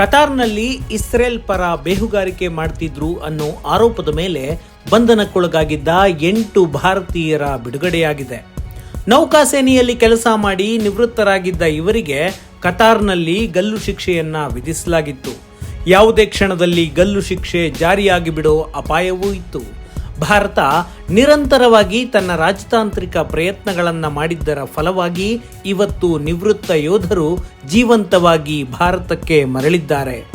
ಕತಾರ್ನಲ್ಲಿ Israel ಪರ ಬೇಹುಗಾರಿಕೆ ಮಾಡ್ತಿದ್ರು ಅನ್ನೋ ಆರೋಪದ ಮೇಲೆ ಬಂಧನಕ್ಕೊಳಗಾಗಿದ್ದ ಎಂಟು ಭಾರತೀಯರ ಬಿಡುಗಡೆಯಾಗಿದೆ. ನೌಕಾಸೇನೆಯಲ್ಲಿ ಕೆಲಸ ಮಾಡಿ ನಿವೃತ್ತರಾಗಿದ್ದ ಇವರಿಗೆ ಕತಾರ್ನಲ್ಲಿ ಗಲ್ಲು ಶಿಕ್ಷೆಯನ್ನ ವಿಧಿಸಲಾಗಿತ್ತು. ಯಾವುದೇ ಕ್ಷಣದಲ್ಲಿ ಗಲ್ಲು ಶಿಕ್ಷೆ ಜಾರಿಯಾಗಿ ಬಿಡೋ ಅಪಾಯವೂ ಇತ್ತು. ಭಾರತ ನಿರಂತರವಾಗಿ ತನ್ನ ರಾಜತಾಂತ್ರಿಕ ಪ್ರಯತ್ನಗಳನ್ನು ಮಾಡಿದ್ದರ ಫಲವಾಗಿ ಇವತ್ತು ನಿವೃತ್ತ ಯೋಧರು ಜೀವಂತವಾಗಿ ಭಾರತಕ್ಕೆ ಮರಳಿದ್ದಾರೆ.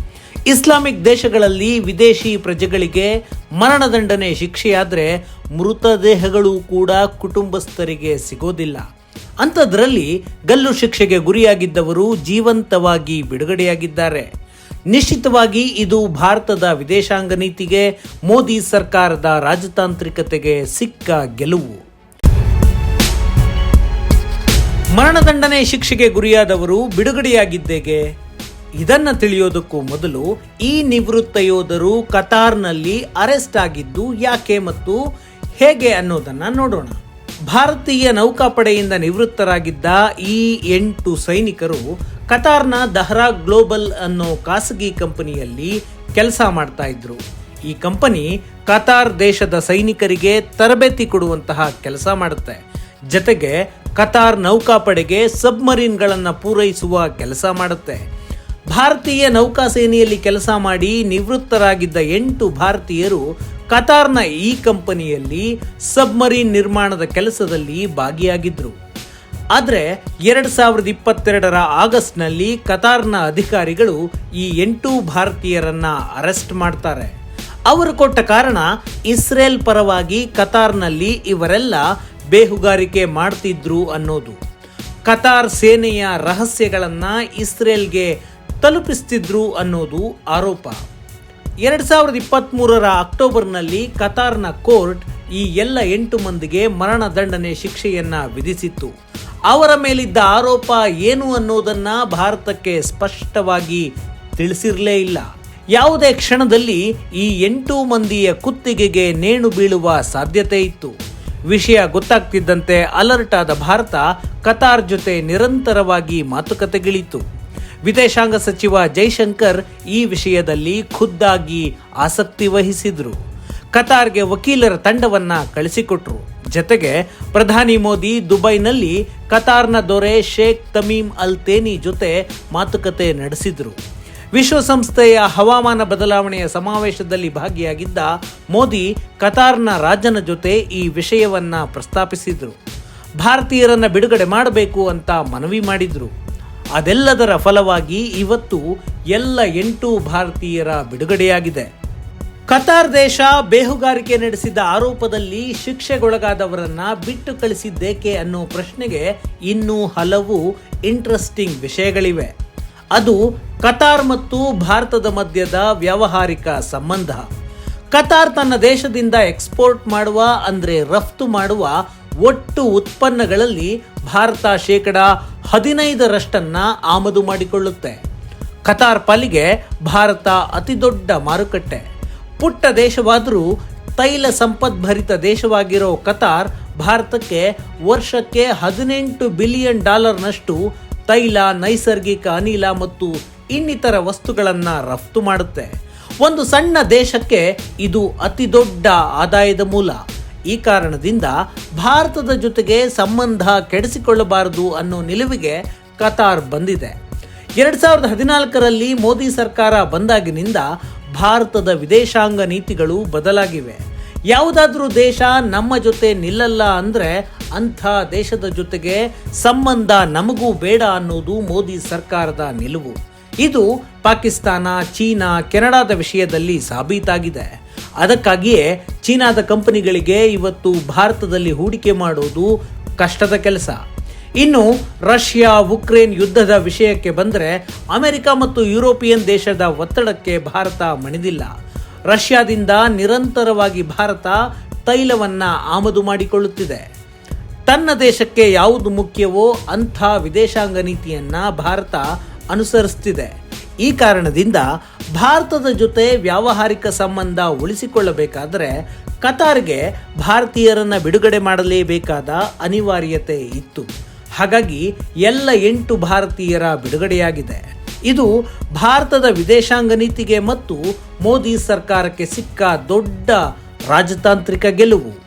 ಇಸ್ಲಾಮಿಕ್ ದೇಶಗಳಲ್ಲಿ ವಿದೇಶಿ ಪ್ರಜೆಗಳಿಗೆ ಮರಣದಂಡನೆ ಶಿಕ್ಷೆಯಾದರೆ ಮೃತದೇಹಗಳು ಕೂಡ ಕುಟುಂಬಸ್ಥರಿಗೆ ಸಿಗೋದಿಲ್ಲ. ಅಂಥದ್ರಲ್ಲಿ ಗಲ್ಲು ಶಿಕ್ಷೆಗೆ ಗುರಿಯಾಗಿದ್ದವರು ಜೀವಂತವಾಗಿ ಬಿಡುಗಡೆಯಾಗಿದ್ದಾರೆ. ನಿಶ್ಚಿತವಾಗಿ ಇದು ಭಾರತದ ವಿದೇಶಾಂಗ ನೀತಿಗೆ, ಮೋದಿ ಸರ್ಕಾರದ ರಾಜತಾಂತ್ರಿಕತೆಗೆ ಸಿಕ್ಕ ಗೆಲುವು. ಮರಣದಂಡನೆ ಶಿಕ್ಷೆಗೆ ಗುರಿಯಾದವರು ಬಿಡುಗಡೆಯಾಗಿದ್ದೇಗೆ. ಇದನ್ನು ತಿಳಿಯೋದಕ್ಕೂ ಮೊದಲು ಈ ನಿವೃತ್ತ ಯೋಧರು ಕತಾರ್ನಲ್ಲಿ ಅರೆಸ್ಟ್ ಆಗಿದ್ದು ಯಾಕೆ ಮತ್ತು ಹೇಗೆ ಅನ್ನೋದನ್ನ ನೋಡೋಣ. ಭಾರತೀಯ ನೌಕಾಪಡೆಯಿಂದ ನಿವೃತ್ತರಾಗಿದ್ದ ಈ ಎಂಟು ಸೈನಿಕರು ಕತಾರ್ನ ದಹ್ರಾ ಗ್ಲೋಬಲ್ ಅನ್ನೋ ಖಾಸಗಿ ಕಂಪನಿಯಲ್ಲಿ ಕೆಲಸ ಮಾಡ್ತಾ ಇದ್ರು. ಈ ಕಂಪನಿ ಕತಾರ್ ದೇಶದ ಸೈನಿಕರಿಗೆ ತರಬೇತಿ ಕೊಡುವಂತಹ ಕೆಲಸ ಮಾಡುತ್ತೆ. ಜೊತೆಗೆ ಕತಾರ್ ನೌಕಾಪಡೆಗೆ ಸಬ್ಮರೀನ್ಗಳನ್ನು ಪೂರೈಸುವ ಕೆಲಸ ಮಾಡುತ್ತೆ. ಭಾರತೀಯ ನೌಕಾಸೇನೆಯಲ್ಲಿ ಕೆಲಸ ಮಾಡಿ ನಿವೃತ್ತರಾಗಿದ್ದ ಎಂಟು ಭಾರತೀಯರು ಕತಾರ್ನ ಈ ಕಂಪನಿಯಲ್ಲಿ ಸಬ್ಮರೀನ್ ನಿರ್ಮಾಣದ ಕೆಲಸದಲ್ಲಿ ಭಾಗಿಯಾಗಿದ್ದರು ಆದರೆ ಎರಡು ಸಾವಿರದ ಇಪ್ಪತ್ತೆರಡರ ಆಗಸ್ಟ್ನಲ್ಲಿ ಕತಾರ್ನ ಅಧಿಕಾರಿಗಳು ಈ ಎಂಟು ಭಾರತೀಯರನ್ನ ಅರೆಸ್ಟ್ ಮಾಡ್ತಾರೆ. ಅವರು ಕೊಟ್ಟ ಕಾರಣ ಇಸ್ರೇಲ್ ಪರವಾಗಿ ಕತಾರ್ನಲ್ಲಿ ಇವರೆಲ್ಲ ಬೇಹುಗಾರಿಕೆ ಮಾಡ್ತಿದ್ರು ಅನ್ನೋದು. ಕತಾರ್ ಸೇನೆಯ ರಹಸ್ಯಗಳನ್ನು ಇಸ್ರೇಲ್ಗೆ ತಲುಪಿಸ್ತಿದ್ರು ಅನ್ನೋದು ಆರೋಪ. ಎರಡು ಸಾವಿರದ ಇಪ್ಪತ್ತ್ಮೂರರ ಅಕ್ಟೋಬರ್ನಲ್ಲಿ ಕತಾರ್ನ ಕೋರ್ಟ್ ಈ ಎಲ್ಲ ಎಂಟು ಮಂದಿಗೆ ಮರಣದಂಡನೆ ಶಿಕ್ಷೆಯನ್ನ ವಿಧಿಸಿತ್ತು. ಅವರ ಮೇಲಿದ್ದ ಆರೋಪ ಏನು ಅನ್ನೋದನ್ನ ಭಾರತಕ್ಕೆ ಸ್ಪಷ್ಟವಾಗಿ ತಿಳಿಸಿರಲೇ ಇಲ್ಲ. ಯಾವುದೇ ಕ್ಷಣದಲ್ಲಿ ಈ ಎಂಟು ಮಂದಿಯ ಕುತ್ತಿಗೆಗೆ ನೇಣು ಬೀಳುವ ಸಾಧ್ಯತೆ ಇತ್ತು. ವಿಷಯ ಗೊತ್ತಾಗ್ತಿದ್ದಂತೆ ಅಲರ್ಟ್ ಆದ ಭಾರತ ಕತಾರ್ ಜೊತೆ ನಿರಂತರವಾಗಿ ಮಾತುಕತೆಗಿಳಿತು ವಿದೇಶಾಂಗ ಸಚಿವ ಜೈಶಂಕರ್ ಈ ವಿಷಯದಲ್ಲಿ ಖುದ್ದಾಗಿ ಆಸಕ್ತಿ ವಹಿಸಿದ್ರು. ಕತಾರ್ಗೆ ವಕೀಲರ ತಂಡವನ್ನ ಕಳಿಸಿಕೊಟ್ರು. ಜತೆಗೆ ಪ್ರಧಾನಿ ಮೋದಿ ದುಬೈನಲ್ಲಿ ಕತಾರ್ನ ದೊರೆ ಶೇಖ್ ತಮೀಮ್ ಅಲ್ ತೇನಿ ಜೊತೆ ಮಾತುಕತೆ ನಡೆಸಿದ್ರು. ವಿಶ್ವಸಂಸ್ಥೆಯ ಹವಾಮಾನ ಬದಲಾವಣೆಯ ಸಮಾವೇಶದಲ್ಲಿ ಭಾಗಿಯಾಗಿದ್ದ ಮೋದಿ ಕತಾರ್ನ ರಾಜನ ಜೊತೆ ಈ ವಿಷಯವನ್ನ ಪ್ರಸ್ತಾಪಿಸಿದ್ರು. ಭಾರತೀಯರನ್ನ ಬಿಡುಗಡೆ ಮಾಡಬೇಕು ಅಂತ ಮನವಿ ಮಾಡಿದ್ರು. ಅದೆಲ್ಲದರ ಫಲವಾಗಿ ಇವತ್ತು ಎಲ್ಲ ಎಂಟು ಭಾರತೀಯರ ಬಿಡುಗಡೆಯಾಗಿದೆ. ಕತಾರ್ ದೇಶ ಬೇಹುಗಾರಿಕೆ ನಡೆಸಿದ ಆರೋಪದಲ್ಲಿ ಶಿಕ್ಷೆಗೊಳಗಾದವರನ್ನ ಬಿಟ್ಟು ಕಳಿಸಿದ್ದೇಕೆ ಅನ್ನೋ ಪ್ರಶ್ನೆಗೆ ಇನ್ನೂ ಹಲವು ಇಂಟ್ರೆಸ್ಟಿಂಗ್ ವಿಷಯಗಳಿವೆ. ಅದು ಕತಾರ್ ಮತ್ತು ಭಾರತದ ಮಧ್ಯದ ವ್ಯಾವಹಾರಿಕ ಸಂಬಂಧ. ಕತಾರ್ ತನ್ನ ದೇಶದಿಂದ ಎಕ್ಸ್ಪೋರ್ಟ್ ಮಾಡುವ, ಅಂದ್ರೆ ರಫ್ತು ಮಾಡುವ ಒಟ್ಟು ಉತ್ಪನ್ನಗಳಲ್ಲಿ ಭಾರತ ಶೇಕಡ ಹದಿನೈದರಷ್ಟನ್ನ ಆಮದು ಮಾಡಿಕೊಳ್ಳುತ್ತೆ. ಕತಾರ್ ಪಾಲಿಗೆ ಭಾರತ ಅತಿದೊಡ್ಡ ಮಾರುಕಟ್ಟೆ. ಪುಟ್ಟ ದೇಶವಾದರೂ ತೈಲ ಸಂಪದ್ಭರಿತ ದೇಶವಾಗಿರೋ ಕತಾರ್ ಭಾರತಕ್ಕೆ ವರ್ಷಕ್ಕೆ ಹದಿನೆಂಟು ಬಿಲಿಯನ್ ಡಾಲರ್ನಷ್ಟು ತೈಲ, ನೈಸರ್ಗಿಕ ಅನಿಲ ಮತ್ತು ಇನ್ನಿತರ ವಸ್ತುಗಳನ್ನು ರಫ್ತು ಮಾಡುತ್ತೆ. ಒಂದು ಸಣ್ಣ ದೇಶಕ್ಕೆ ಇದು ಅತಿ ದೊಡ್ಡ ಆದಾಯದ ಮೂಲ. ಈ ಕಾರಣದಿಂದ ಭಾರತದ ಜೊತೆಗೆ ಸಂಬಂಧ ಕೆಡಿಸಿಕೊಳ್ಳಬಾರದು ಅನ್ನೋ ನಿಲುವಿಗೆ ಕತಾರ್ ಬಂದಿದೆ. ಎರಡು ಸಾವಿರದ ಹದಿನಾಲ್ಕರಲ್ಲಿ ಮೋದಿ ಸರ್ಕಾರ ಬಂದಾಗಿನಿಂದ ಭಾರತದ ವಿದೇಶಾಂಗ ನೀತಿಗಳು ಬದಲಾಗಿವೆ. ಯಾವುದಾದ್ರೂ ದೇಶ ನಮ್ಮ ಜೊತೆ ನಿಲ್ಲಲ್ಲ ಅಂದ್ರೆ ಅಂಥ ದೇಶದ ಜೊತೆಗೆ ಸಂಬಂಧ ನಮಗೂ ಬೇಡ ಅನ್ನೋದು ಮೋದಿ ಸರ್ಕಾರದ ನಿಲುವು. ಇದು ಪಾಕಿಸ್ತಾನ, ಚೀನಾ, ಕೆನಡಾದ ವಿಷಯದಲ್ಲಿ ಸಾಬೀತಾಗಿದೆ. ಅದಕ್ಕಾಗಿಯೇ ಚೀನಾದ ಕಂಪನಿಗಳಿಗೆ ಇವತ್ತು ಭಾರತದಲ್ಲಿ ಹೂಡಿಕೆ ಮಾಡೋದು ಕಷ್ಟದ ಕೆಲಸ. ಇನ್ನು ರಷ್ಯಾ, ಉಕ್ರೇನ್ ಯುದ್ಧದ ವಿಷಯಕ್ಕೆ ಬಂದರೆ ಅಮೆರಿಕ ಮತ್ತು ಯುರೋಪಿಯನ್ ದೇಶದ ಒತ್ತಡಕ್ಕೆ ಭಾರತ ಮಣಿದಿಲ್ಲ. ರಷ್ಯಾದಿಂದ ನಿರಂತರವಾಗಿ ಭಾರತ ತೈಲವನ್ನ ಆಮದು ಮಾಡಿಕೊಳ್ಳುತ್ತಿದೆ. ತನ್ನ ದೇಶಕ್ಕೆ ಯಾವುದು ಮುಖ್ಯವೋ ಅಂಥ ವಿದೇಶಾಂಗ ನೀತಿಯನ್ನ ಭಾರತ ಅನುಸರಿಸುತ್ತಿದೆ ಈ ಕಾರಣದಿಂದ ಭಾರತದ ಜೊತೆ ವ್ಯಾವಹಾರಿಕ ಸಂಬಂಧ ಉಳಿಸಿಕೊಳ್ಳಬೇಕಾದರೆ ಕತಾರ್ಗೆ ಭಾರತೀಯರನ್ನು ಬಿಡುಗಡೆ ಮಾಡಲೇಬೇಕಾದ ಅನಿವಾರ್ಯತೆ ಇತ್ತು. ಹಾಗಾಗಿ ಎಲ್ಲ ಎಂಟು ಭಾರತೀಯರ ಬಿಡುಗಡೆಯಾಗಿದೆ. ಇದು ಭಾರತದ ವಿದೇಶಾಂಗ ನೀತಿಗೆ ಮತ್ತು ಮೋದಿ ಸರ್ಕಾರಕ್ಕೆ ಸಿಕ್ಕ ದೊಡ್ಡ ರಾಜತಾಂತ್ರಿಕ ಗೆಲುವು.